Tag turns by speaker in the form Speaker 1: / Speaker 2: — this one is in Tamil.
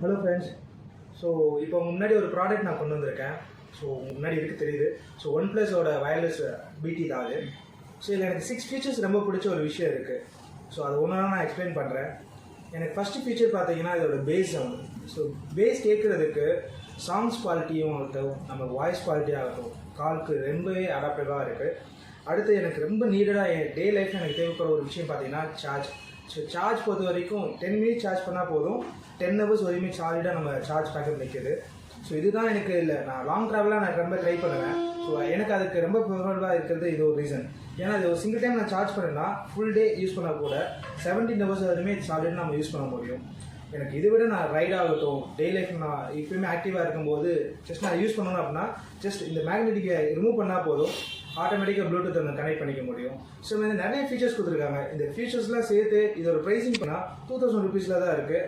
Speaker 1: ஹலோ ஃப்ரெண்ட்ஸ் ஸோ இப்போ முன்னாடி ஒரு ப்ராடக்ட் நான் கொண்டு வந்திருக்கேன். ஸோ முன்னாடி இருக்குது தெரியுது. ஸோ ஒன் ப்ளஸோட வயர்லெஸ் பிடி தான் அது ஸோ இதில் எனக்கு சிக்ஸ் ஃபீச்சர்ஸ் ரொம்ப பிடிச்ச ஒரு விஷயம் இருக்குது ஸோ அது ஒன்று நான் எக்ஸ்பிளைன் பண்ணுறேன் எனக்கு ஃபஸ்ட்டு ஃபீச்சர் பார்த்தீங்கன்னா இதோட பேஸ் சவுண்ட் ஸோ பேஸ் கேட்குறதுக்கு சாங்ஸ் குவாலிட்டியும் ஆகட்டும் நம்ம வாய்ஸ் குவாலிட்டியாக ஆகட்டும் காலுக்கு ரொம்பவே அடாப்டடாக இருக்குது அடுத்து எனக்கு ரொம்ப நீடடாக என் டே லைஃப்பில் எனக்கு தேவைப்படுற ஒரு விஷயம் பார்த்தீங்கன்னா சார்ஜ் ஸோ சார்ஜ் பொறுத்த வரைக்கும் டென் மினிட்ஸ் சார்ஜ் பண்ணால் போதும். டென் ஹவர்ஸ் வரையுமே சாலிடாக நம்ம சார்ஜ் பேக்கப் நிற்கிது ஸோ இதுதான் எனக்கு இல்லை. நான் லாங் ட்ராவலாக நான் ரொம்ப ட்ரை பண்ணுவேன். ஸோ எனக்கு அதுக்கு ரொம்ப ப்ரிஃபரபுளாக இருக்கிறது இது ஒரு ரீசன் ஏன்னா இது ஒரு சிங்கிள் டைம் நான் சார்ஜ் பண்ணேன்னா ஃபுல் டே யூஸ் பண்ணால் கூட செவன்டீன் ஹவர்ஸ் வரையுமே சார்ஜர் நம்ம யூஸ் பண்ண முடியும். எனக்கு இதை விட நான் ரைட் ஆகட்டும் டே லைஃப் நான் எப்பயுமே ஆக்டிவாக இருக்கும்போது ஜஸ்ட் நான் யூஸ் பண்ணணும் அப்படின்னா ஜஸ்ட் இந்த மேக்னெட்டிக்கை ரிமூவ் பண்ணால் போதும். ஆட்டோமேட்டிக்காக ப்ளூடூத் வந்து கனெக்ட் பண்ணிக்க முடியும். ஸோ இந்த நிறைய ஃபீச்சர்ஸ் கொடுத்துருக்காங்க. இந்த ஃபீச்சர்ஸ்லாம் சேர்த்து இதோட ப்ரைஸிங் பண்ணால் டூ தௌசண்ட் ருபீஸில் தான் இருக்குது